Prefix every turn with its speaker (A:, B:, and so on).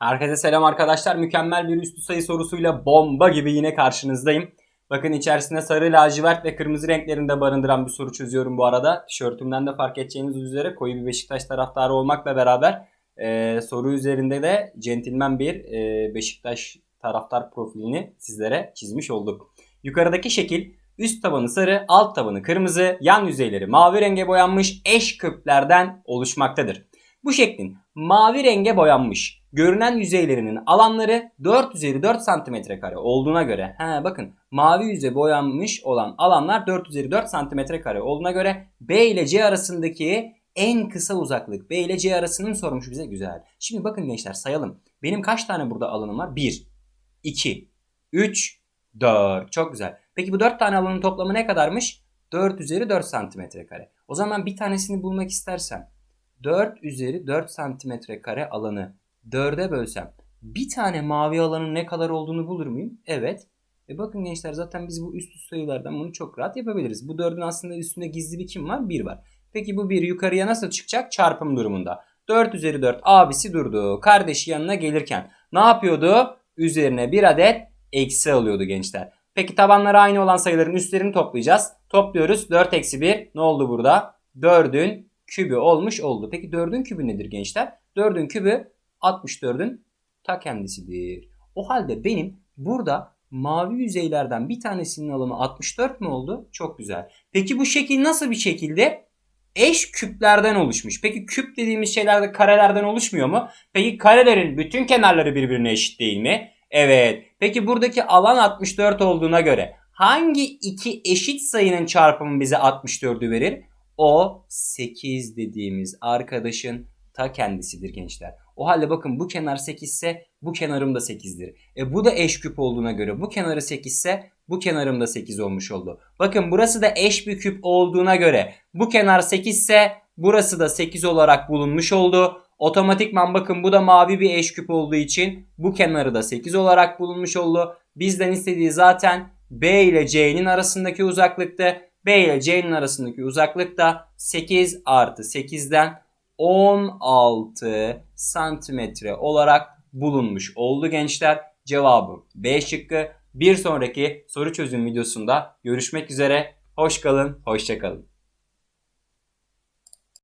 A: Herkese selam arkadaşlar. Mükemmel bir üstü sayı sorusuyla bomba gibi yine karşınızdayım. Bakın içerisinde sarı, lacivert ve kırmızı renklerinde barındıran bir soru çözüyorum bu arada. Tişörtümden de fark edeceğiniz üzere koyu bir Beşiktaş taraftarı olmakla beraber e, soru üzerinde de centilmen bir e, Beşiktaş taraftar profilini sizlere çizmiş olduk. Yukarıdaki şekil üst tabanı sarı, alt tabanı kırmızı, yan yüzeyleri mavi renge boyanmış eş küplerden oluşmaktadır. Bu şeklin mavi renge boyanmış görünen yüzeylerinin alanları 4 üzeri 4 santimetre kare olduğuna göre he bakın mavi yüze boyanmış olan alanlar 4 üzeri 4 santimetre kare olduğuna göre B ile C arasındaki en kısa uzaklık B ile C arasının sormuş bize güzel. Şimdi bakın gençler sayalım. Benim kaç tane burada alanım var? 1, 2, 3, 4. Çok güzel. Peki bu 4 tane alanın toplamı ne kadarmış? 4 üzeri 4 santimetre kare. O zaman bir tanesini bulmak istersem 4 üzeri 4 santimetre kare alanı 4'e bölsem bir tane mavi alanın ne kadar olduğunu bulur muyum? Evet. E bakın gençler zaten biz bu üst üste sayılardan bunu çok rahat yapabiliriz. Bu 4'ün aslında üstünde gizli bir kim var? 1 var. Peki bu 1 yukarıya nasıl çıkacak? Çarpım durumunda. 4 üzeri 4 abisi durdu. Kardeşi yanına gelirken ne yapıyordu? Üzerine bir adet eksi alıyordu gençler. Peki tabanları aynı olan sayıların üstlerini toplayacağız. Topluyoruz. 4 eksi 1 ne oldu burada? 4'ün kübü olmuş oldu. Peki 4'ün kübü nedir gençler? 4'ün kübü 64'ün ta kendisidir. O halde benim burada mavi yüzeylerden bir tanesinin alanı 64 mi oldu? Çok güzel. Peki bu şekil nasıl bir şekilde? Eş küplerden oluşmuş. Peki küp dediğimiz şeyler de karelerden oluşmuyor mu? Peki karelerin bütün kenarları birbirine eşit değil mi? Evet. Peki buradaki alan 64 olduğuna göre hangi iki eşit sayının çarpımı bize 64'ü verir? O 8 dediğimiz arkadaşın ta kendisidir gençler. O halde bakın bu kenar 8 ise bu kenarım da 8'dir. E bu da eş küp olduğuna göre bu kenarı 8 ise bu kenarım da 8 olmuş oldu. Bakın burası da eş bir küp olduğuna göre bu kenar 8 ise burası da 8 olarak bulunmuş oldu. Otomatikman bakın bu da mavi bir eş küp olduğu için bu kenarı da 8 olarak bulunmuş oldu. Bizden istediği zaten B ile C'nin arasındaki uzaklıktı. B ile C'nin arasındaki uzaklık da 8 artı 8'den 16 santimetre olarak bulunmuş oldu gençler. Cevabı B şıkkı. Bir sonraki soru çözüm videosunda görüşmek üzere. Hoş kalın, hoşça kalın.